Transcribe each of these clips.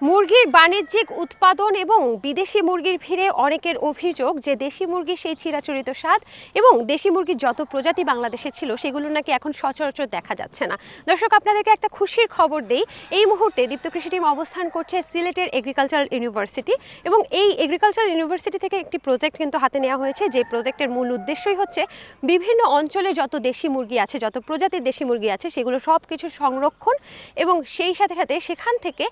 মুরগির বাণিজ্যিক উৎপাদন এবং বিদেশি মুরগির ভিড়ে অনেকের অভিযোগ যে দেশি মুরগির সেই চিরাচরিত স্বাদ এবং দেশি মুরগির যত প্রজাতি বাংলাদেশে ছিল সেগুলো নাকি এখন সচরাচর দেখা যাচ্ছে না। দর্শক, আপনাদেরকে একটা খুশির খবর দেই। এই মুহূর্তে দীপ্ত কৃষি টিম অবস্থান করছে সিলেটের এগ্রিকালচারাল ইউনিভার্সিটি এবং এই এগ্রিকালচারাল ইউনিভার্সিটি থেকে একটি প্রজেক্ট কিন্তু হাতে নেওয়া হয়েছে। যে প্রজেক্টের মূল উদ্দেশ্যই হচ্ছে বিভিন্ন অঞ্চলে যত দেশি মুরগি আছে, যত প্রজাতির দেশি মুরগি আছে, সেগুলো সব কিছু সংরক্ষণ এবং সেই সাথে সাথে সেখান থেকে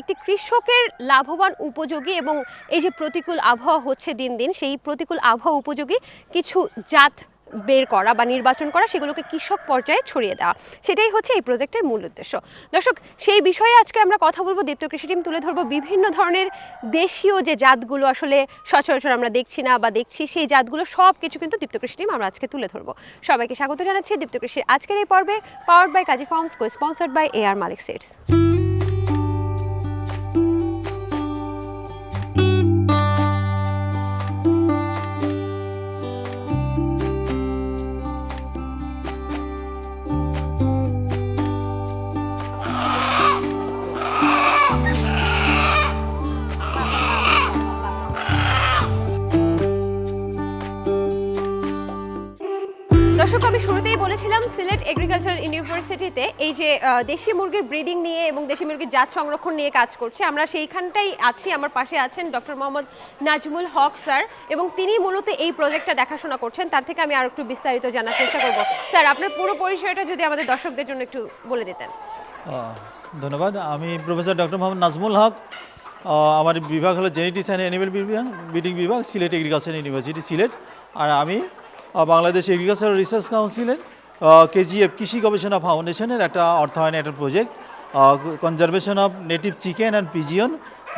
একটি কৃষকের লাভবান উপযোগী এবং এই যে প্রতিকূল আবহাওয়া হচ্ছে দিন দিন, সেই প্রতিকূল আবহাওয়া উপযোগী কিছু জাত বের করা বা নির্বাচন করা, সেগুলোকে কৃষক পর্যায়ে ছড়িয়ে দেওয়া, সেটাই হচ্ছে এই প্রজেক্টের মূল উদ্দেশ্য। দর্শক, সেই বিষয়ে আজকে আমরা কথা বলব। দীপ্ত কৃষি টিম তুলে ধরবো বিভিন্ন ধরনের দেশীয় যে জাতগুলো আসলে সচরাচর আমরা দেখছি না বা দেখছি, সেই জাতগুলো সব কিছু কিন্তু দীপ্ত কৃষি টিম আমরা আজকে তুলে ধরবো। সবাইকে স্বাগত জানাচ্ছি দীপ্ত কৃষির আজকের এই পর্বে powered by Kazi Farms co sponsored by A R Malik sets শুরুতেই বলেছিলাম, সিলেট এগ্রিকালচার ইউনিভার্সিটিতে এই যে দেশি মুরগির ব্রিডিং নিয়ে এবং দেশি মুরগির জাত সংরক্ষণ নিয়ে কাজ করছে। আমরা সেইখানটাই আছি, আমার পাশে আছেন ডক্টর মোহাম্মদ নাজমুল হক, স্যার। এবং তিনি মূলত এই প্রজেক্টটা দেখাশোনা করছেন। তার থেকে আমি আর একটু বিস্তারিত জানার চেষ্টা করব। স্যার, আপনার পুরো পরিচয়টা যদি আমাদের দর্শকদের জন্য একটু বলে দিতেন। ধন্যবাদ। আমি প্রফেসর ডক্টর মোহাম্মদ নাজমুল হক। আমার বিভাগ হলো জেনেটিক্স অ্যান্ড অ্যানিমেল বিভাগ বিডিং বিভাগ, সিলেট এগ্রিকালচার ইউনিভার্সিটি সিলেট। আর আমি বাংলাদেশ এগ্রিকালচার রিসার্চ কাউন্সিলের কেজিএফ কৃষি গবেষণা ফাউন্ডেশনের একটা অর্থায়নে একটা project conservation of native chicken and pigeon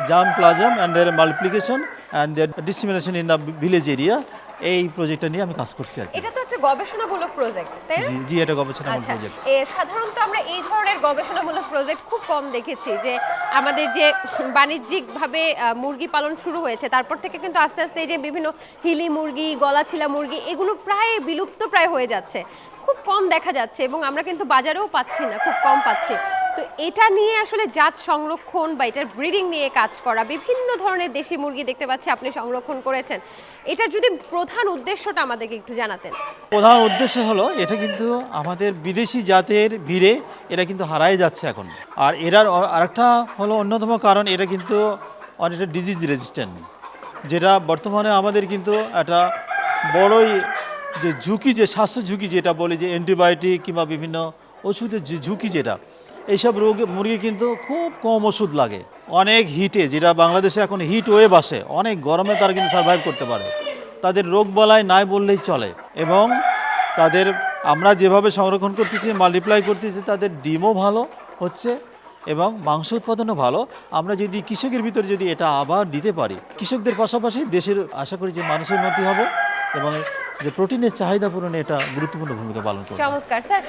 germplasm and their multiplication and their dissemination in the village area এই প্রজেক্টটা নিয়ে আমি কাজ করছি আর এটা তো একটা গবেষণামূলক প্রজেক্ট তাই না? জি জি এটা গবেষণা আচ্ছা প্রজেক্ট এ, সাধারণত আমরা এই ধরনের গবেষণামূলক প্রজেক্ট খুব কম দেখেছি যে আমাদের যে বাণিজ্যিকভাবে মুরগি পালন শুরু হয়েছে তারপর থেকে কিন্তু আস্তে আস্তে এই যে বিভিন্ন হিলি মুরগি গলাছিলা মুরগি এগুলো প্রায় বিলুপ্ত প্রায় হয়ে যাচ্ছে। খুব কম দেখা যাচ্ছে এবং আমরা কিন্তু বাজারেও পাচ্ছি না খুব কম পাচ্ছি। তো এটা নিয়ে আসলে জাত সংরক্ষণ বা এটার ব্রিডিং নিয়ে কাজ করা, বিভিন্ন ধরনের দেশি মুরগি দেখতে পাচ্ছি আপনি সংরক্ষণ করেছেন। এটার যদি প্রধান উদ্দেশ্যটা আমাদেরকে একটু জানাতেন। প্রধান উদ্দেশ্য হলো, এটা কিন্তু আমাদের বিদেশি জাতের ভিড়ে এরা কিন্তু হারাই যাচ্ছে এখন। আর এরার আরেকটা হলো অন্যতম কারণ, এটা কিন্তু অনেকটা ডিজিজ রেজিস্ট্যান্ট যেটা বর্তমানে আমাদের কিন্তু একটা বড়ই যে ঝুঁকি, যে স্বাস্থ্য ঝুঁকি যেটা বলে, যে অ্যান্টিবায়োটিক কিংবা বিভিন্ন ওষুধের যে ঝুঁকি যেটা এইসব রোগ মুরগি কিন্তু খুব কম ওষুধ লাগে। অনেক হিটে যেটা বাংলাদেশে এখন হিট ওয়েভ আসে, অনেক গরমে তারা কিন্তু সার্ভাইভ করতে পারে। তাদের রোগ বলায় নাই বললেই চলে এবং তাদের আমরা যেভাবে সংরক্ষণ করতেছি মাল্টিপ্লাই করতেছি, তাদের ডিমও ভালো হচ্ছে এবং মাংস উৎপাদনও ভালো। আমরা যদি কৃষকের ভিতরে যদি এটা আবার দিতে পারি, কৃষকদের পাশাপাশি দেশের, আশা করি যে মানুষের উন্নতি হবে এবং যে প্রোটিনের চাহিদা পূরণে এটা গুরুত্বপূর্ণ ভূমিকা পালন করবে। চমৎকার স্যার।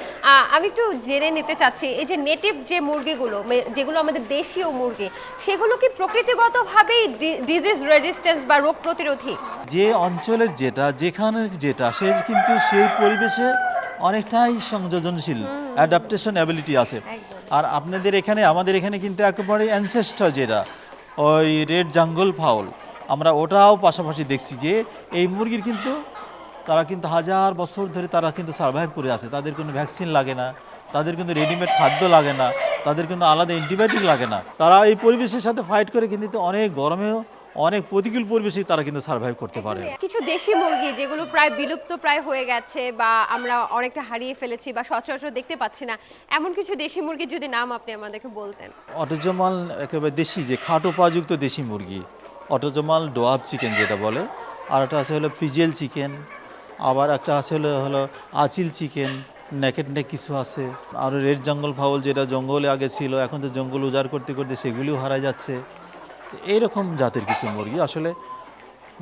আমি একটু জেনে নিতে চাচ্ছি এই যে নেটিভ যে মুরগিগুলো যেগুলো আমাদের দেশীয় মুরগি সেগুলো কি প্রকৃতিগতভাবেই ডিজিজ রেজিস্ট্যান্স বা রোগ প্রতিরোধী? যে অঞ্চলের যেটা যেখানে যেটা সে কিন্তু সেই পরিবেশে অনেকটাই সংযোজনশীল অ্যাডাপ্টেশন অ্যাবিলিটি আছে। আর আপনাদের এখানে আমাদের এখানে কিন্তু একেবারে অ্যানসেস্টার যেটা ওই রেড জাঙ্গল ফাউল আমরা ওটাও পাশাপাশি দেখছি যে এই মুরগির কিন্তু তারা কিন্তু হাজার বছর ধরে তারা কিন্তু সার্ভাইভ করে আছে। তাদের কোনো ভ্যাকসিন লাগে না তাদের কিন্তু রেডিমেড খাদ্য লাগে না তাদের কিন্তু আলাদা অ্যান্টিবায়োটিক লাগে না। তারা এই পরিবেশের সাথে ফাইট করে কিন্তু অনেক গরমেও অনেক প্রতিকূল পরিবেশে তারা কিন্তু সার্ভাইভ করতে পারে। কিছু দেশি মুরগি যেগুলো প্রায় বিলুপ্ত প্রায় হয়ে গেছে বা আমরা অনেকটা হারিয়ে ফেলেছি বা সচরাচর দেখতে পাচ্ছি না এমন কিছু দেশি মুরগির যদি নাম আপনি আমাদেরকে বলতেন। অটোজমাল একেবারে দেশি যে খাটোপাযুক্ত দেশি মুরগি অটোজমাল ডোয়াব চিকেন যেটা বলে আর একটা আছে হলো ফ্রিজেল চিকেন আবার একটা আছে হলো হলো আচিল চিকেন, নেকেট নেক কিছু আছে। আর রেড জঙ্গল ফাউল যেটা জঙ্গলে আগে ছিল, এখন তো জঙ্গল উজাড় করতে করতে সেগুলিও হারা যাচ্ছে। তো এইরকম জাতের কিছু মুরগি আসলে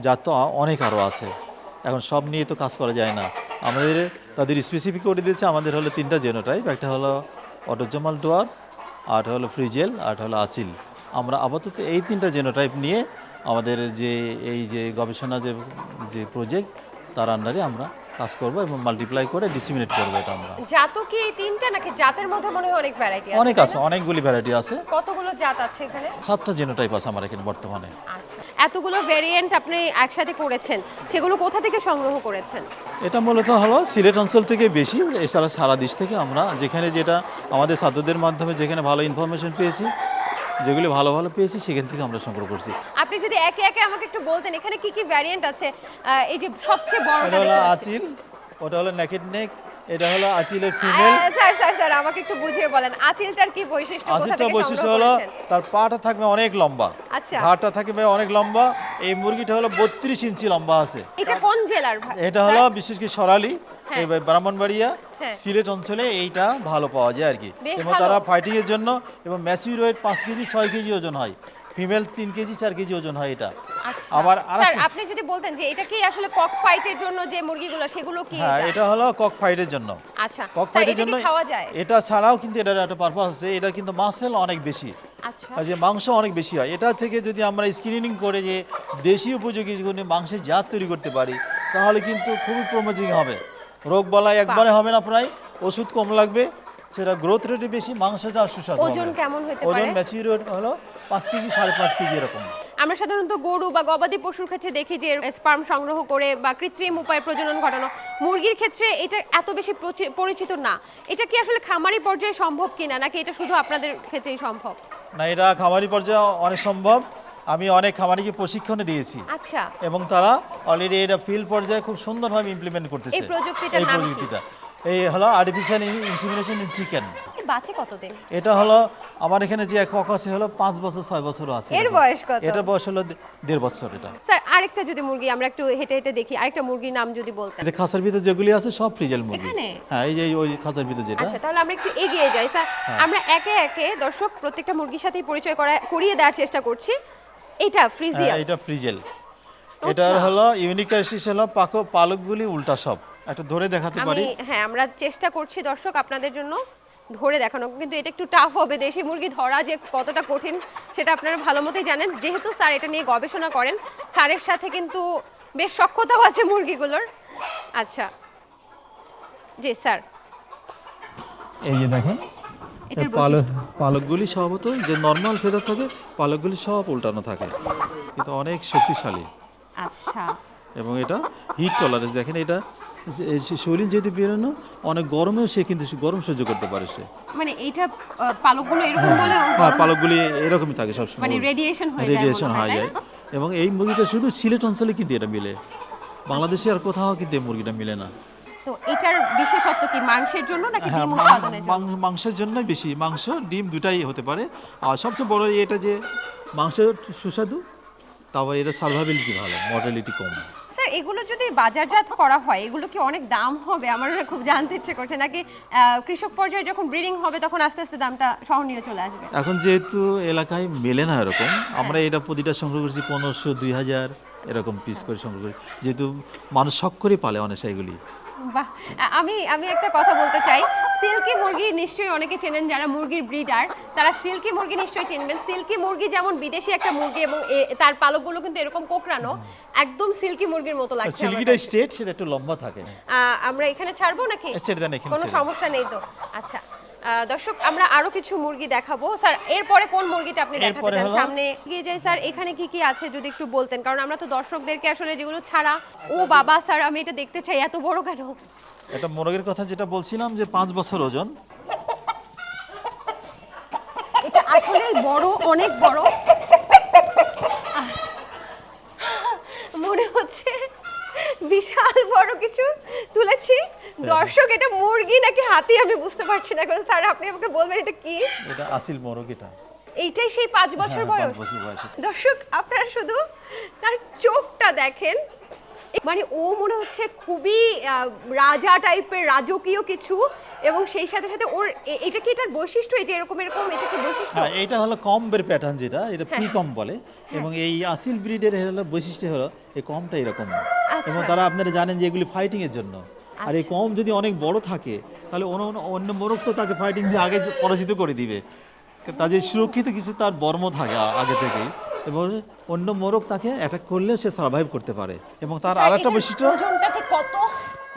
জাত তো অনেক আরও আছে। এখন সব নিয়ে তো কাজ করা যায় না। আমাদের, তাদের স্পেসিফিক করে দিয়েছে আমাদের হলো তিনটা জেনোটাইপ একটা হলো অটোজমাল ডোয়ার আর হলো ফ্রিজেল আর হলো আচিল। আমরা আপাতত এই তিনটা জেনোটাইপ নিয়ে আমাদের যে, এই যে গবেষণা যে যে প্রজেক্ট তার আন্ডারে আমরা কাজ করব এবং মাল্টিপ্লাই করে ডিসিমিনেট করব এটা আমরা। জাতও কি এই তিনটা নাকি জাতের মধ্যে মনে হয় অনেক ভ্যারাইটি আছে অনেক আছে অনেকগুলি ভ্যারাইটি আছে। কতগুলো জাত আছে এখানে? সাতটা জেনোটাইপ আছে আমার এখানে বর্তমানে। আচ্ছা এতগুলো ভেরিয়েন্ট আপনি একসাথে করেছেন সেগুলো কোথা থেকে সংগ্রহ করেছেন? এটা মূলত হলো সিলেট অঞ্চল থেকে বেশি এছাড়া সারা দেশ থেকে আমরা যেখানে যেটা আমাদের ছাত্রদের মাধ্যমে যেখানে ভালো ইনফরমেশন পেয়েছি যেগুলি ভালো ভালো পেয়েছি সেখান থেকে আমরা সংগ্রহ করছি। আপনি যদি একে একে আমাকে একটু বলতেন এখানে কি কি ভ্যারিয়েন্ট আছে? এই যে সবচেয়ে বড়টা এটা হলো আচিল ওটা হলো নেকেড নেক এটা হলো আচিলের ফিমেল স্যার স্যার স্যার আমাকে একটু বুঝিয়ে বলেন আচিলটার কি বৈশিষ্ট্য কোথা থেকে বৈশিষ্ট্য হলো তার পাটা থাকবে অনেক লম্বা। আচ্ছা। ঘাটটা থাকবে অনেক লম্বা। এই মুরগিটা হলো বত্রিশ ইঞ্চি লম্বা আছে। এটা কোন জেলার ভাই? এটা হলো বিশেষ করে সরালি হ্যাঁ। এই ব্রাহ্মণবাড়িয়া হ্যাঁ। সিলেট অঞ্চলে এইটা ভালো পাওয়া যায় আর কি। এবং তারা ফাইটিং এর জন্য এবং ম্যাচিউর ওয়েট পাঁচ কেজি ছয় কেজি ওজন হয়। ফিমেল তিন কেজি চার কেজি ওজন হয় এটা। আচ্ছা। আবার স্যার আপনি যদি বলতেন যে এটা কি আসলে কক ফাইটের জন্য যে মুরগিগুলো সেগুলো কি হ্যাঁ এটা? হলো কক ফাইটের জন্য। আচ্ছা। কক ফাইটের জন্য খাওয়া যায়? এটা ছাড়াও কিন্তু এটার একটা পারপাস আছে এটা কিন্তু মাসেল অনেক বেশি। আচ্ছা। আর যে মাংস অনেক বেশি হয়। এটা থেকে যদি আমরা স্ক্রিনিং করে যে দেশি উপযোগী মাংসের জাত তৈরি করতে পারি তাহলে কিন্তু খুবই প্রমোজিং হবে। রোগ বালাই একবারে হবে না প্রায় ওষুধ কম লাগবে। সেটা গ্রোথ রেটে বেশি মাংসটা সুস্বাদু। ওজন কেমন হতে পারে ওজন পারে? ম্যাচিউর হলো পাঁচ কেজি সাড়ে পাঁচ কেজি এরকম। আমরা সাধারণত গরু বা গবাদি পশুর ক্ষেত্রে দেখি যে স্পার্ম সংগ্রহ করে বা কৃত্রিম উপায়ে প্রজনন ঘটানো। মুরগির ক্ষেত্রে এটা এত বেশি পরিচিত না। এটা কি আসলে খামারি পর্যায়ে সম্ভব কিনা নাকি এটা শুধু আপনাদের ক্ষেত্রেই সম্ভব? না এটা খামারি পর্যায়ে অনেক সম্ভব। আমি অনেক খামারিকে প্রশিক্ষণ দিয়েছি। আচ্ছা। এবং তারা অলরেডি এটা ফিল্ড পর্যায়ে খুব সুন্দরভাবে ইমপ্লিমেন্ট করতেছে। এই? প্রযুক্তিটা। এই হলো আর্টিফিশিয়াল ইনসিমিনেশন ইন চিকেন বাঁচে কতদিন? এটা হলো আমার এখানে যে কক আছে হলো পাঁচ বছর ছয় বছর আছে। এর বয়স কত? এটা বয়স হলো দেড় বছর এটা। স্যার আরেকটা যদি মুরগি আমরা একটু হেঁটে হেঁটে দেখি আরেকটা মুরগির নাম যদি বলতেন। যে খাঁচার ভিতরে যেগুলি আছে সব ফ্রিজেল মুরগি? হ্যাঁ এই যে ওই খাঁচার ভিতরে যেটা। আচ্ছা তাহলে আমরা একটু এগিয়ে যাই। স্যার হ্যাঁ। আমরা একে একে দর্শক প্রত্যেকটা মুরগির সাথেই পরিচয় করা করিয়ে দেওয়ার চেষ্টা করছি। এটা হ্যাঁ ফ্রিজিয়ান এটা ফ্রিজেল। আচ্ছা। এটার হলো ইউনিক হলো পাকো পালকগুলি উল্টা সব। একটা ধরে দেখাতে আমি পারি? হ্যাঁ আমরা চেষ্টা করছি দর্শক আপনাদের জন্য ধরে দেখানো। কিন্তু এটা একটু টাফ হবে দেশি মুরগি ধরা যে কতটা কঠিন সেটা আপনারা ভালো মতোই জানেন। যেহেতু স্যার এটা নিয়ে গবেষণা করেন স্যারের সাথে কিন্তু বেশ সক্ষতাও আছে মুরগিগুলোর। আচ্ছা। জি স্যার। এই যে দেখেন পালক পালকগুলি স্বভাবত যে নর্মাল ফেদার থাকে পালকগুলি সব উল্টানো থাকে। কিন্তু অনেক শক্তিশালী। আচ্ছা। এবং এটা হিট টলারেন্স দেখেন এটা শরীর যদি বেরোনো অনেক গরমেও সে কিন্তু গরম সহ্য করতে পারে সে। মানে এইটা পালকগুলো এরকম বলে হ্যাঁ পালকগুলি এরকমই থাকে সবসময়। মানে রেডিয়েশন হয়ে যায় রেডিয়েশন হয়ে যায়। এবং এই মুরগিটা শুধু সিলেট অঞ্চলে কিন্তু এটা মিলে। বাংলাদেশে আর কোথাও কিন্তু এই মুরগিটা মিলে না। তো এটার বিশেষত্ব কি মাংসের জন্য নাকি হ্যাঁ ডিম উৎপাদনের জন্য? মাংসের জন্য বেশি। মাংস ডিম দুটাই হতে পারে। আর সবচেয়ে বড় এটা যে মাংস সুস্বাদু তারপর এটা সার্ভাইবিলিটি ভালো মর্টালিটি কম। এগুলো যদি বাজারজাত করা হয় এগুলো কি অনেক দাম হবে? আমার খুব জানতে ইচ্ছে করছে। নাকি কৃষক পর্যায়ে যখন ব্রিডিং হবে তখন আস্তে আস্তে দামটা সহনীয় চলে আসবে? এখন যেহেতু এলাকায় মেলে না এরকম আমরা এটা প্রতিটা সংগ্রহ করছি পনেরোশো দুই হাজার এরকম পিস করে সংগ্রহ করি। যেহেতু মানুষ শখ করে পালে অনেক এগুলি বাহ! আ- আমি আমি একটা কথা বলতে চাই। সিল্কি মুরগি নিশ্চয়ই অনেকে চেনেন যারা মুরগির ব্রিডার তারা সিল্কি মুরগি নিশ্চয়ই চিনবেন। সিল্কি মুরগি যেমন বিদেশি একটা মুরগি এবং তার পালকগুলো কিন্তু এরকম কোকড়ানো একদম সিল্কি মুরগির মতো লাগছে সিল্কিটা। স্টেট সেটা একটু লম্বা থাকে। আমরা এখানে ছাড়বো নাকি? কোনো সমস্যা নেই তো? আচ্ছা দর্শক আমরা আরও কিছু মুরগি দেখাবো। স্যার এরপরে কোন মুরগিটা আপনি দেখাতে চান? সামনে গিয়ে যাই। স্যার এখানে কি কি আছে যদি একটু বলতেন? কারণ আমরা তো দর্শকদেরকে আসলে যেগুলো ছাড়া ও বাবা স্যার আমি এটা দেখতে চাই এত বড় কেন? এটা মোরগের কথা যেটা বলছিলাম যে পাঁচ বছর ওজন। এটা আসলেই বড় অনেক বড়। মনে হচ্ছে বিশাল বড় কিছু তুলেছি। দর্শক এটা মুরগি নাকি হাতি আমি বুঝতে পারছি না। এখন স্যার আপনি আমাকে বলবেন এটা কি? এটা আসিল মোরগ এটা। এইটাই সেই পাঁচ বছর হ্যাঁ, বয়স। পাঁচ বছর বয়স দর্শক আপনারা শুধু তার চোখটা দেখেন মানে ও মনে হচ্ছে খুবই রাজা টাইপের রাজকীয় কিছু এবং সেই সাথে সাথে ওর এটা কি এটার বৈশিষ্ট্য? এই যে এরকম এরকম এটা কি বৈশিষ্ট্য? হ্যাঁ এইটা হলো কম্বের প্যাটার্ন যেটা এটা প্রি কম বলে এবং এই আসিল ব্রিডের হলো বৈশিষ্ট্য হলো এই কমটা এরকম। আচ্ছা। এবং তারা আপনারা জানেন যে এগুলি ফাইটিং এর জন্য। আর এই কম যদি অনেক বড় থাকে তাহলে অন্য অন্য- অন্য মোরগ তো তাকে ফাইটিং দিয়ে আগে পরাজিত করে দিবে। তাদের সুরক্ষিত কিছু তার বর্ম থাকে আগে থেকেই। এবং অন্য মোরগ তাকে অ্যাটাক করলেও সে সার্ভাইভ করতে পারে। এবং তার আর একটা বৈশিষ্ট্য কত?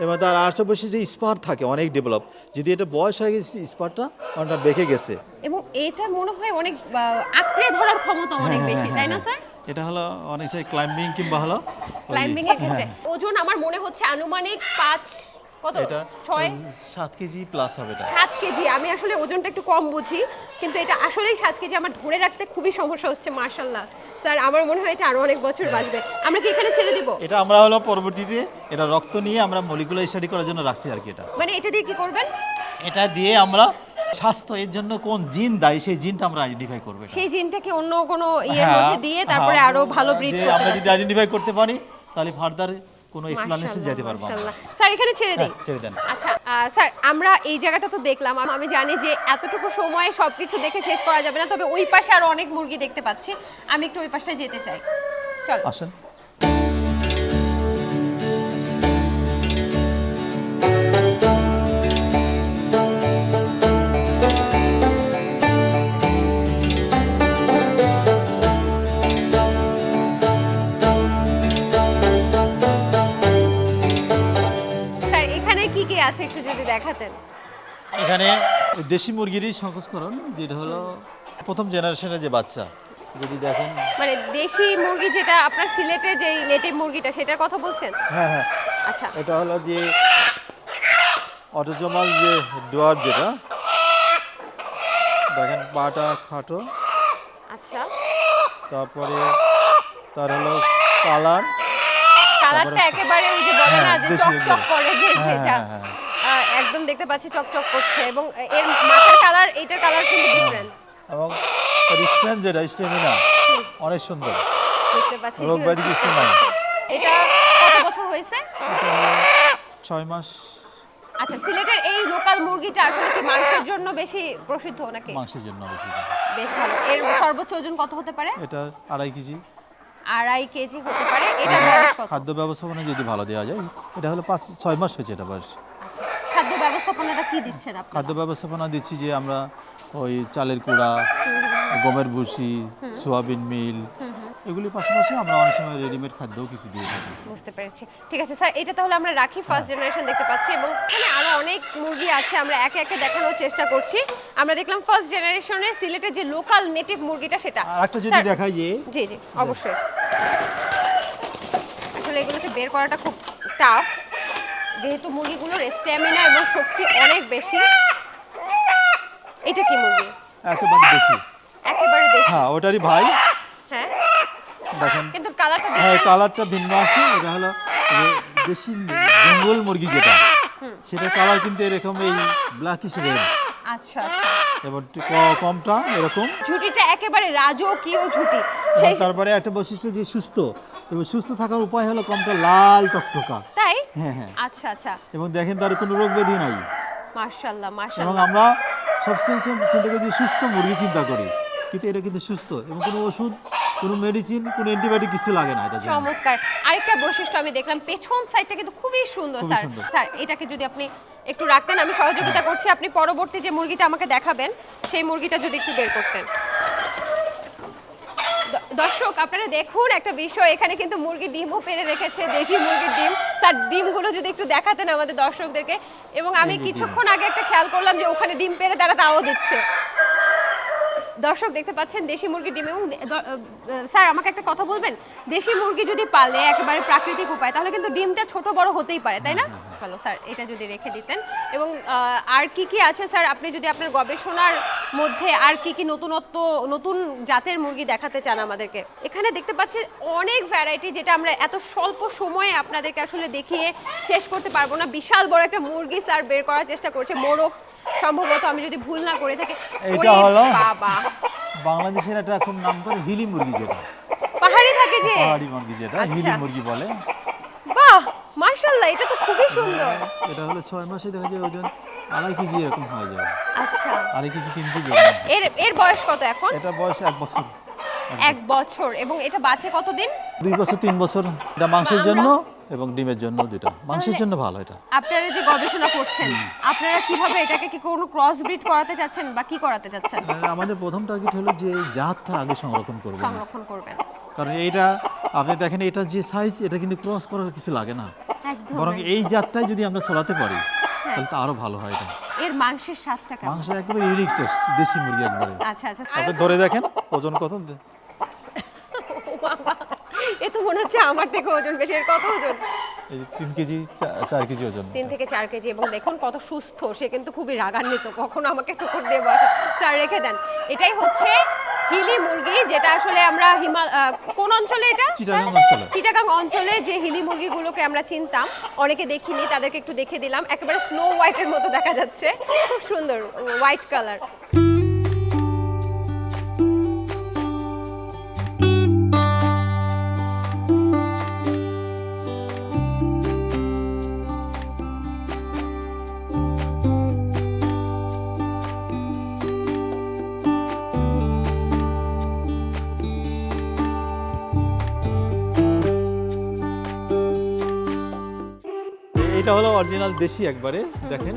এবং তার আশেপাশে যে স্পার থাকে অনেক ডেভেলপ যদি এটা বয়স হয়ে গেছে স্পারটা অনেকটা বেঁকে গেছে। এবং এটা মনে হয় অনেক আঁকড়ে ধরার ক্ষমতা অনেক হ্যাঁ, বেশি হ্যাঁ, তাই না হ্যাঁ, স্যার? হ্যাঁ। এটা হলো অনেকটা ক্লাইম্বিং কিংবা হলো ক্লাইম্বিং এর ক্ষেত্রে। ওজন আমার মনে হচ্ছে আনুমানিক পাঁচ কত? এটা ছয়? সাত কেজি প্লাস হবে এটা। সাত কেজি। আমি আসলে ওজনটা একটু কম বুঝি কিন্তু এটা আসলেই সাত কেজি। আমার ধরে রাখতে খুবই সমস্যা হচ্ছে মার্শাল্লাহ স্যার আমার মনে হয় এটা আরও অনেক বছর বাঁচবে। আমরা কি এখানে ছেড়ে দিব? এটা আমরা হলো পরবর্তীতে এটা রক্ত নিয়ে আমরা মলিকুলার স্টাডি করার জন্য রাখছি আর কি এটা। মানে এটা দিয়ে কি করবেন? এটা দিয়ে আমরা স্বাস্থ্য এর জন্য কোন জিন দায়ী সেই জিনটা আমরা আইডেন্টিফাই করব সেই জিনটাকে অন্য কোনো ইয়ের হ্যাঁ, মধ্যে দিয়ে তারপরে হ্যাঁ, আরও ভালো ব্রিড করতে আমরা যদি। আইডেন্টিফাই করতে পারি তাহলে ফার্দার কোনো এক্সপ্লানেশন যেতে পারব। স্যার এখানে ছেড়ে দিই। হ্যাঁ, ছেড়ে দেন। আচ্ছা আহ, স্যার আমরা এই জায়গাটা তো দেখলাম। আমি জানি যে এতটুকু সময়ে সবকিছু দেখে শেষ করা যাবে না তবে ওই পাশে আরও অনেক মুরগি দেখতে পাচ্ছি। আমি একটু ওই পাশে যেতে চাই। চল। আসেন। এখানে দেশি মুরগিরই সংস্করণ যেটা হলো প্রথম জেনারেশনের যে বাচ্চা। যদি দেখেন। মানে দেশি মুরগি যেটা আপনার সিলেটের যে নেটিভ মুরগিটা সেটার কথা বলছেন? হ্যাঁ হ্যাঁ। আচ্ছা। এটা হলো যে অটোজমাল যে ডোয়ার যেটা দেখেন পাটা খাটো। আচ্ছা। তারপরে তার হলো কালার। কালারটা একেবারে ওই যে বলে না হ্যাঁ, যে চকচক করে যে হ্যাঁ, যেটা হ্যাঁ, হ্যাঁ। আহ, একদম দেখতে পাচ্ছি চকচক করছে এবং এর মাথার কালার এইটার কালার কিন্তু ডিফারেন্ট এবং স্ট্যান্ড যেটা স্টেমিনা অনেক সুন্দর। দেখতে পাচ্ছি রোগ ব্যাধি কিছু নাই। এটা কত বছর হয়েছে? ছয় মাস। আচ্ছা সিলেটের এই লোকাল মুরগিটা আসলে কি মাংসের জন্য বেশি প্রসিদ্ধ নাকি? মাংসের জন্য বেশি। বেশ ভালো। এর সর্বোচ্চ ওজন কত হতে পারে? এটা আড়াই কেজি। আড়াই কেজি হতে পারে। এটা খাদ্য ব্যবস্থাপনা যদি ভালো দেওয়া যায় এটা হলো পাঁচ ছয় মাস হয়েছে এটা বয়স। কি দিচ্ছেন আপনি খাদ্য ব্যবস্থাপনা দিচ্ছি যে আমরা ওই চালের কুড়া গমের ভুসি সোয়াবিন মিল এগুলির পাশাপাশি আমরা অনেক সময় রেডিমেড খাদ্যও কিছু দিয়ে থাকি। বুঝতে পেরেছি। ঠিক আছে স্যার এটা তাহলে আমরা রাখি ফার্স্ট জেনারেশন দেখতে পাচ্ছি এবং এখানে আরও অনেক মুরগি আছে আমরা একে একে দেখানোর চেষ্টা করছি। আমরা দেখলাম ফার্স্ট জেনারেশনের সিলেটের যে লোকাল নেটিভ মুরগিটা সেটা। আর একটা যদি দেখাই যে জি জি অবশ্যই। আসলে এগুলোকে বের করাটা খুব টাফ যেহেতু মুরগিগুলোর স্ট্যামিনা এবং শক্তি অনেক বেশি এটা কি মুরগি? একেবারে বেশি একেবারে দেশি। হ্যাঁ ওটারই ভাই। হ্যাঁ? দেখেন। কিন্তু কালারটা হ্যাঁ কালারটা ভিন্ন আছে এটা হলো দেশি জঙ্গল মুরগি যেটা সেটা কালার কিন্তু এরকম এই ব্ল্যাকিশ রেড আচ্ছা আচ্ছা। এবং একটু ক- কমটা এরকম। ঝুটিটা একেবারে রাজকীয় ঝুটি। তারপরে একটা বৈশিষ্ট্য যে সুস্থ। এবং সুস্থ থাকার উপায় হলো কমটা লাল টকটকা। তাই? হ্যাঁ হ্যাঁ। আচ্ছা আচ্ছা। এবং দেখেন তার কোনো রোগ ব্যাধি নাই। মার্শাল্লাহ এবং আমরা চিন- চিন্তা করি সুস্থ মুরগি চিন্তা করি। কিন্তু এটা কিন্তু সুস্থ। এবং কোনো ওষুধ কোনো মেডিসিন কোনো অ্যান্টিবায়োটিক কিছু লাগে না এটা চমৎকার। আরেকটা বৈশিষ্ট্য আমি দেখলাম পেছন সাইডটা কিন্তু খুবই সুন্দর স্যার। স্যার এটাকে যদি আপনি একটু রাখতেন আমি সহযোগিতা করছি। আপনি পরবর্তী যে মুরগিটা আমাকে দেখাবেন সেই মুরগিটা যদি একটু বের করতেন। দর্শক আপনারা দেখুন একটা বিষয় এখানে কিন্তু মুরগির ডিমও পেরে রেখেছে দেশি মুরগির ডিম। তার ডিমগুলো যদি একটু দেখাতেন আমাদের দর্শকদেরকে। এবং আমি। কিছুক্ষণ আগে একটা খেয়াল করলাম যে ওখানে ডিম পেরে তারা তাও দিচ্ছে। দর্শক দেখতে পাচ্ছেন দেশি মুরগির ডিম এবং স্যার আমাকে একটা কথা বলবেন? দেশি মুরগি যদি পালে একেবারে প্রাকৃতিক উপায় তাহলে কিন্তু ডিমটা ছোট বড় হতেই পারে তাই না? ভালো স্যার এটা যদি রেখে দিতেন। এবং আর কি কি আছে স্যার? আপনি যদি আপনার গবেষণার মধ্যে আর কি কি নতুনত্ব নতুন জাতের মুরগি দেখাতে চান আমাদেরকে? এখানে দেখতে পাচ্ছি অনেক ভ্যারাইটি যেটা আমরা এত স্বল্প সময়ে আপনাদেরকে আসলে দেখিয়ে শেষ করতে পারব না। বিশাল বড় একটা মুরগি স্যার বের করার চেষ্টা করছে। মোরগ সম্ভবত আমি যদি ভুল না করে থাকি ওরে হলো- বাবা। বাংলাদেশের একটা খুব নাম করে হিলি মুরগি যেটা। পাহাড়ি থাকে যে? পাহাড়ি মুরগি যেটা আচ্ছা। হিলি মুরগি বলে। বাহ মার্শাল্লাহ এটা তো খুবই সুন্দর। এটা হলো ছয় মাসে দেখা যায় ওজন আড়াই কেজি এরকম হয়ে যায়। আচ্ছা। আড়াই কেজি তিন কেজি এর এর বয়স কত এখন? এটা বয়স এক বছর। এক বছর এবং এটা বাচ্চা কতদিন? দুই বছর তিন বছর। এটা মাংসের জন্য এবং ডিমের জন্য দুটা মাংসের জন্য ভালো এটা। আপনারা যে গবেষণা করছেন আপনারা কীভাবে এটাকে কি কোনো ক্রস ব্রিড করাতে চাচ্ছেন বা কি করাতে চাচ্ছেন? আমাদের প্রথম টার্গেট হলো যে এই জাতটা আগে সংরক্ষণ করবেন। সংরক্ষণ করবেন। কারণ এইটা আপনি দেখেন এটা যে সাইজ এটা কিন্তু ক্রস করার কিছু লাগে না। একদম বরং এই জাতটাই যদি আমরা চলাতে পারি তাহলে তো আরও ভালো হয় এটা। এর মাংসের স্বাদটা কেমন? মাংস একেবারে ইউনিক টেস্ট দেশি মুরগি একবারে। আচ্ছা আচ্ছা। আপনি ধরে দেখেন ওজন কত? এ তো মনে হচ্ছে আমার থেকে ওজন বেশি। এর কত ওজন? এই তিন কেজি চার কেজি ওজন। তিন থেকে চার কেজি এবং দেখুন কত সুস্থ। সে কিন্তু খুবই রাগান্বিত। কখনো আমাকে ঠোকর দিয়ে বসে স্যার রেখে দেন। এটাই হচ্ছে হিলি মুরগি যেটা আসলে আমরা হিমাল কোন অঞ্চলে এটা? চিটাগাং অঞ্চলে। চিটাগাং অঞ্চলে যে হিলি মুরগিগুলোকে আমরা চিনতাম অনেকে দেখিনি তাদেরকে একটু দেখে দিলাম। একেবারে স্নো হোয়াইটের মতো দেখা যাচ্ছে। খুব সুন্দর হোয়াইট কালার অরিজিনাল দেশি একবারে দেখেন।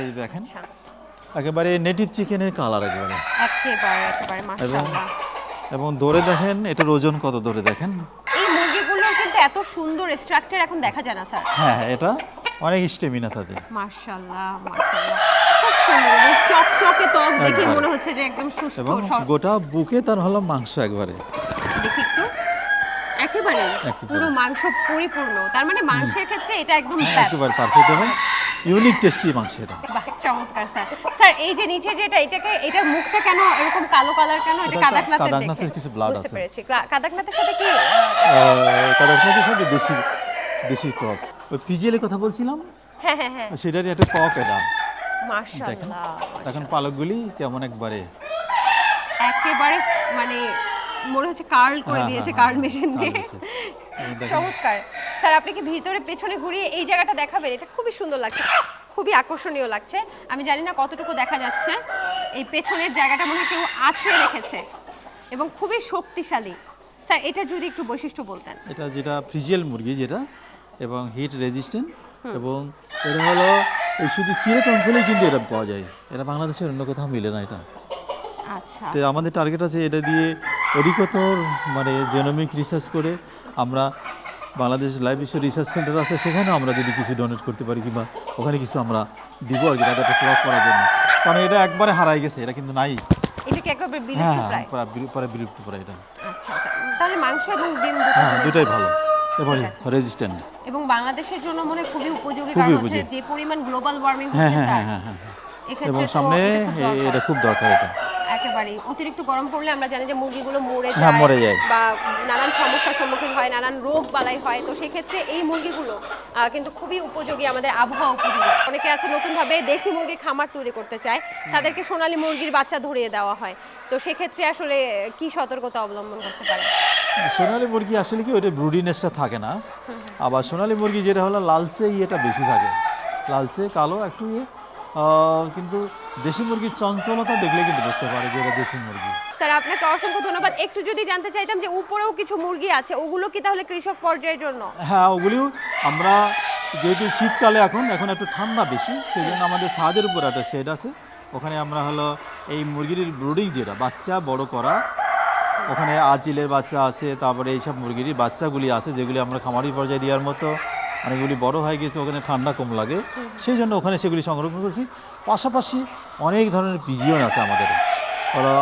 এই দেখেন আচ্ছা। একেবারে নেটিভ চিকেনের কালার একেবারে। একেবারে একেবারে মাশাআল্লাহ। এবং ধরে দেখেন এটার ওজন কত ধরে দেখেন? এই মুরগিগুলোর কিন্তু এত সুন্দর স্ট্রাকচার এখন দেখা যায় না স্যার। হ্যাঁ হ্যাঁ, এটা অনেক স্টেমিনা তাদের। মাশাআল্লাহ মাশাআল্লাহ। সুন্দর চকচকে ত্বক দেখে মনে হচ্ছে যে একদম সুস্থ এবং গোটা বুকে তার হলো মাংস একবারে। দেখি একটু। একেবারে। পুরো মাংস পরিপূর্ণ। তার মানে মাংসের ক্ষেত্রে এটা একদম হ্যাঁ, একেবারে পারফেক্ট এবং ইউনিক টেস্টি মাংস এটা। চমৎকার স্যার স্যার এই যে নিচে যেটা এটাকে এটার মুখটা কেন এরকম কালো কালার কেন? এটা কাদাকনাথের কাদাকনাথের কিছু বুঝতে আছে। পেরেছি। কাদাকনাথের সাথে কি? কাদাকনাথের সাথে দেশি দেশি ক্রস ওই পিজিএলের কথা বলছিলাম? হ্যাঁ হ্যাঁ হ্যাঁ। সেটারই একটা কক এটা। মাশাআল্লাহ পালকগুলি কেমন একবারে। একেবারে মানে মনে হচ্ছে কার্ল করে হ্যাঁ, দিয়েছে হ্যাঁ, কার্ল হ্যাঁ, মেশিন দিয়ে। চমৎকার। স্যার আপনি কি ভিতরে পেছনে ঘুরিয়ে এই জায়গাটা দেখাবেন? এটা খুবই সুন্দর লাগছে। খুবই আকর্ষণীয় লাগছে। আমি জানি না কতটুকু দেখা যাচ্ছে। এই পেছনের জায়গাটা মনে হয় কেউ আছড়ে রেখেছে এবং খুবই শক্তিশালী। স্যার এটার যদি একটু বৈশিষ্ট্য বলতেন। এটা যেটা ফ্রিজিয়াল মুরগি যেটা এবং হিট রেজিস্ট্যান্ট এবং এটা হলো এই শুধু সিলেট অঞ্চলেই কিন্তু এটা পাওয়া যায়। এটা বাংলাদেশের অন্য কোথাও মিলে না এটা। আচ্ছা। তো আমাদের টার্গেট আছে এটা দিয়ে অধিকতর মানে জেনোমিক রিসার্চ করে আমরা বাংলাদেশ লাইফ বিশ্ব রিসার্চ সেন্টার আছে সেখানে আমরা যদি কিছু ডোনেট করতে পারি কিংবা ওখানে কিছু আমরা দিব আর কি তাদেরকে ক্লক করার জন্য। কারণ এটা একবারে হারাই গেছে এটা কিন্তু নাই। এটা কি একবার হ্যাঁ বিলুপ্ত হ্যাঁ প্রায় পরে বিলুপ্ত পরে এটা। আচ্ছা আচ্ছা। তাহলে মাংস এবং ডিম হ্যাঁ মিলে দুটাই ভালো। এবারে রেজিস্ট্যান্ট এবং বাংলাদেশের জন্য মনে খুবই উপযোগী কারণ হচ্ছে যে পরিমাণ গ্লোবাল ওয়ার্মিং হ্যাঁ হচ্ছে হ্যাঁ স্যার হ্যাঁ হ্যাঁ এবং সামনে। এটা খুব দরকার এটা। একেবারেই। অতিরিক্ত গরম পড়লে আমরা জানি যে মুরগিগুলো মরে হ্যাঁ, যায় মরে যায়। বা নানান সমস্যার সম্মুখীন হয় নানান রোগ বালাই হয়। তো সেক্ষেত্রে এই মুরগিগুলো কিন্তু খুবই উপযোগী আমাদের আবহাওয়া উপযোগী। অনেকে আছে নতুনভাবে দেশি মুরগির খামার তৈরি করতে চায়। তাদেরকে সোনালী মুরগির বাচ্চা ধরিয়ে দেওয়া হয়। তো সেক্ষেত্রে আসলে কি সতর্কতা অবলম্বন করতে পারে? সোনালী মুরগি আসলে কি ওটা ব্রুডিনেসটা থাকে না। আবার সোনালী মুরগি যেটা হলো লালচে ইয়েটা বেশি থাকে। লালচে কালো একটু ইয়ে। কিন্তু দেশি মুরগির চঞ্চলতা দেখলে কিন্তু বুঝতে পারে যে এটা দেশি মুরগি। স্যার আপনাকে অসংখ্য ধন্যবাদ। একটু যদি জানতে চাইতাম যে উপরেও কিছু মুরগি আছে ওগুলো কি তাহলে কৃষক পর্যায়ের জন্য? হ্যাঁ ওগুলিও আমরা যেহেতু শীতকালে এখন এখন একটু ঠান্ডা বেশি সেই জন্য আমাদের ছাদের উপর একটা শেড আছে। ওখানে আমরা হলো এই মুরগির ব্রুডিং যেটা বাচ্চা বড় করা ওখানে আজিলের বাচ্চা আছে তারপরে এইসব মুরগির বাচ্চাগুলি আছে যেগুলি আমরা খামারি পর্যায়ে দেওয়ার মতো। অনেকগুলি বড় হয়ে গেছে ওখানে ঠান্ডা কম লাগে। সেই জন্য ওখানে সেগুলি সংরক্ষণ করছি। পাশাপাশি অনেক ধরনের পিজিয়ন আছে আমাদের। ওরা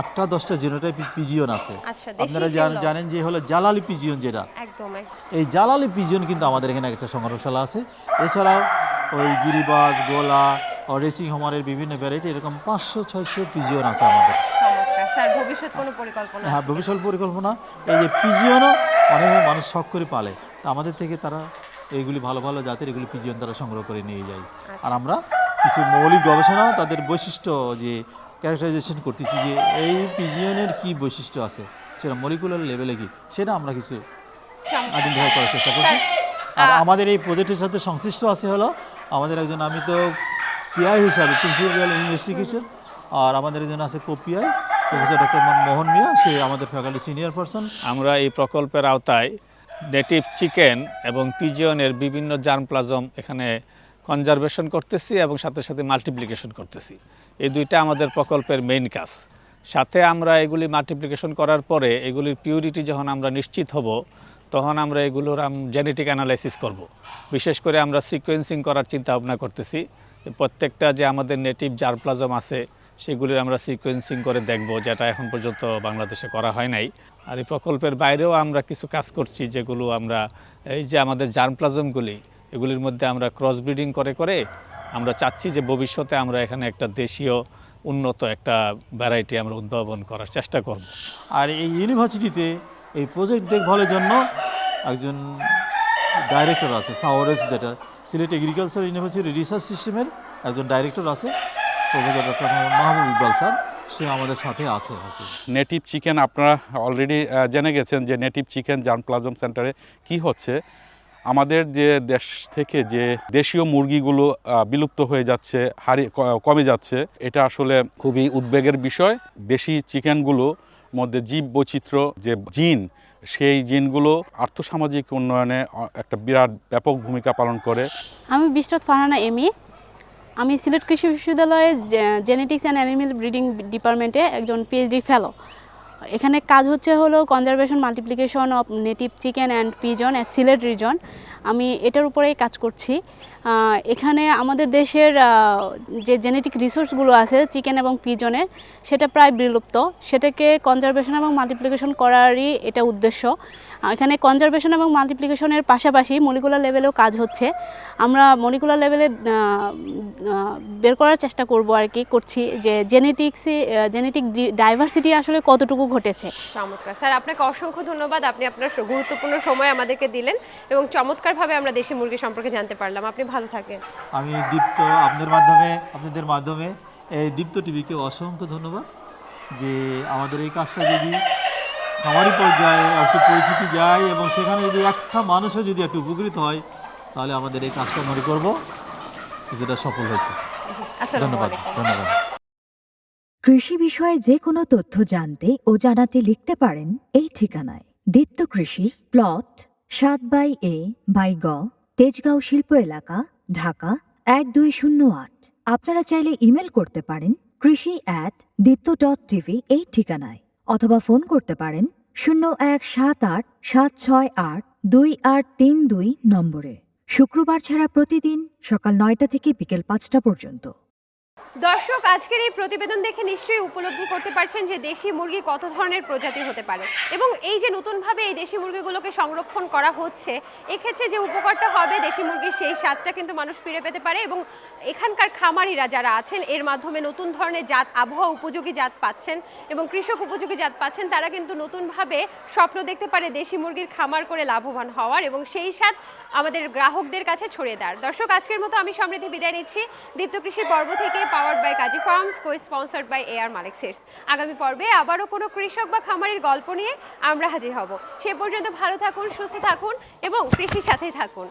আটটা দশটা জিনোটাইপ পিজিয়ন আছে। আচ্ছা, আপনারা জানেন যে হলো জালালি পিজিয়ন যেটা। এই জালালি পিজিয়ন কিন্তু আমাদের এখানে একটা সংগ্রহশালা আছে। এছাড়াও ওই গিরিবাজ গোলা রেসিং হোমারের বিভিন্ন ভ্যারাইটি এরকম পাঁচশো ছয়শো পিজিয়ন আছে আমাদের। স্যার ভবিষ্যৎ কোনো পরিকল্পনা হ্যাঁ ভবিষ্যৎ পরিকল্পনা। এই যে পিজিয়নও অনেক মানুষ শখ করে পালে। আমাদের থেকে তারা এইগুলি ভালো ভালো জাতের এগুলি পিজিয়ন তারা সংগ্রহ করে নিয়ে যায়। আর আমরা কিছু মৌলিক গবেষণাও তাদের বৈশিষ্ট্য যে ক্যারেক্টারাইজেশন করতেছি যে এই পিজিয়নের কি বৈশিষ্ট্য আছে সেটা মলিকুলার লেভেলে কি সেটা আমরা কিছু। আইডেন্টিফাই করার চেষ্টা করছি। আর আমাদের এই প্রজেক্টের সাথে সংশ্লিষ্ট আছে হলো আমাদের একজন আমি তো পিআই হিসাবে প্রিন্সিপাল ইনভেস্টিগেশন আর আমাদের একজন আছে কোপিআই প্রফেসর ডক্টর মোহন মিয়া সে আমাদের ফ্যাকাল্টি সিনিয়র পারসন আমরা এই প্রকল্পের আওতায় নেটিভ চিকেন এবং পিজিয়নের বিভিন্ন জার্মপ্লাজম এখানে কনজারভেশন করতেছি এবং সাথে সাথে মাল্টিপ্লিকেশন করতেছি। এই দুইটা আমাদের প্রকল্পের মেইন কাজ। সাথে আমরা এগুলি মাল্টিপ্লিকেশন করার পরে এগুলির পিউরিটি যখন আমরা নিশ্চিত হব, তখন আমরা এগুলোর জেনেটিক অ্যানালাইসিস করব। বিশেষ করে আমরা সিকোয়েন্সিং করার চিন্তা ভাবনা করতেছি। প্রত্যেকটা যে আমাদের নেটিভ জারপ্লাজম আছে সেগুলির আমরা সিকোয়েন্সিং করে দেখব, যেটা এখন পর্যন্ত বাংলাদেশে করা হয় নাই। আর এই প্রকল্পের বাইরেও আমরা কিছু কাজ করছি, যেগুলো আমরা, এই যে আমাদের জার্মপ্লাজমগুলি এগুলির মধ্যে আমরা ক্রস ব্রিডিং করে করে আমরা চাচ্ছি যে ভবিষ্যতে আমরা এখানে একটা দেশীয় উন্নত একটা ভ্যারাইটি আমরা উদ্ভাবন করার চেষ্টা করব। আর এই ইউনিভার্সিটিতে এই প্রজেক্ট দেখভালের জন্য একজন ডাইরেক্টর আছে সাওয়ারেস যেটা সিলেট এগ্রিকালচার ইউনিভার্সিটি রিসার্চ সিস্টেমের একজন ডাইরেক্টর আছে। Professor doctor Mahbub Iqbal sir সে আমাদের সাথে আছে নেটিভ চিকেন আপনারা অলরেডি জেনে গেছেন যে নেটিভ চিকেন জার্ম প্লাজম সেন্টারে কি হচ্ছে। আমাদের যে দেশ থেকে যে দেশীয় মুরগিগুলো বিলুপ্ত হয়ে যাচ্ছে হারিয়ে ক- কমে যাচ্ছে এটা আসলে খুবই উদ্বেগের বিষয়। দেশি চিকেনগুলো মধ্যে জীব বৈচিত্র্য যে জিন সেই জিনগুলো আর্থসামাজিক উন্নয়নে একটা বিরাট ব্যাপক ভূমিকা পালন করে। আমি বিশ্বনাথ ফারহানা এমি আমি সিলেট কৃষি বিশ্ববিদ্যালয়ে জেনেটিক্স অ্যান্ড অ্যানিমেল ব্রিডিং ডিপার্টমেন্টে একজন পিএইচডি ফেলো এখানে কাজ হচ্ছে হলো conservation multiplication of native chicken and pigeon at Sylhet region আমি এটার উপরেই কাজ করছি। এখানে আমাদের দেশের যে জেনেটিক রিসোর্সগুলো আছে চিকেন এবং পিজনের সেটা প্রায় বিলুপ্ত। সেটাকে কনজারভেশন এবং মাল্টিপ্লিকেশন করারই এটা উদ্দেশ্য। এখানে কনজারভেশন এবং মাল্টিপ্লিকেশনের পাশাপাশি মলিকুলার লেভেলেও কাজ হচ্ছে। আমরা মলিকুলার লেভেলে বের করার চেষ্টা করব আর কি করছি যে জেনেটিক্সে জেনেটিক ডাইভার্সিটি আসলে কতটুকু ঘটেছে। চমৎকার। স্যার আপনাকে অসংখ্য ধন্যবাদ। আপনি আপনার গুরুত্বপূর্ণ সময় আমাদেরকে দিলেন এবং চমৎকারভাবে আমরা দেশি মুরগি সম্পর্কে জানতে পারলাম। আপনি ভালো থাকেন। আমি দীপ্ত আপনাদের মাধ্যমে আপনাদের মাধ্যমে এই দীপ্ত টিভিকে অসংখ্য ধন্যবাদ যে আমাদের এই কাজটা যদি খামারি পর্যায়ে একটু পরিচিতি যায় এবং সেখানে যদি একটা মানুষও যদি একটু উপকৃত হয় তাহলে আমাদের এই কাজটা মনে করব। কিছুটা সফল হয়েছে। ধন্যবাদ ধন্যবাদ। কৃষি বিষয়ে যে কোনো তথ্য জানতে ও জানাতে লিখতে পারেন এই ঠিকানায়। দীপ্ত কৃষি প্লট সাত বাই এ বাই গ তেজগাঁও শিল্প এলাকা ঢাকা এক দুই শূন্য আট। আপনারা চাইলে ইমেল করতে পারেন কৃষি অ্যাট দীপ্ত ডট টিভি এই ঠিকানায়। অথবা ফোন করতে পারেন শূন্য এক সাত আট সাত ছয় আট দুই আট তিন দুই নম্বরে। শুক্রবার ছাড়া প্রতিদিন সকাল নয়টা থেকে বিকেল পাঁচটা পর্যন্ত। দর্শক, আজকের এই প্রতিবেদন দেখে নিশ্চয়ই উপলব্ধি করতে পারছেন যে দেশি মুরগি কত ধরনের প্রজাতি হতে পারে। এবং এই যে নতুনভাবে এই দেশি মুরগিগুলোকে সংরক্ষণ করা হচ্ছে, এক্ষেত্রে যে উপকারটা হবে দেশি মুরগির সেই স্বাদটা কিন্তু মানুষ ফিরে পেতে পারে এবং এখানকার খামারিরা যারা আছেন, এর মাধ্যমে নতুন ধরনের জাত, আবহাওয়া উপযোগী জাত পাচ্ছেন এবং কৃষক উপযোগী জাত পাচ্ছেন, তারা কিন্তু নতুনভাবে স্বপ্ন দেখতে পারে দেশি মুরগির খামার করে লাভবান হওয়ার এবং সেই স্বাদ আমাদের গ্রাহকদের কাছে ছড়িয়ে দেওয়ার। দর্শক, আজকের মতো আমি সমৃদ্ধি বিদায় নিচ্ছি। দীপ্ত কৃষি পর্ব থেকে powered by Kazi Farms co sponsored by AR Malik আগামী পর্বে আবারও কোনো কৃষক বা খামারির গল্প নিয়ে আমরা হাজির হব। সে পর্যন্ত ভালো থাকুন, সুস্থ থাকুন এবং কৃষির সাথেই থাকুন।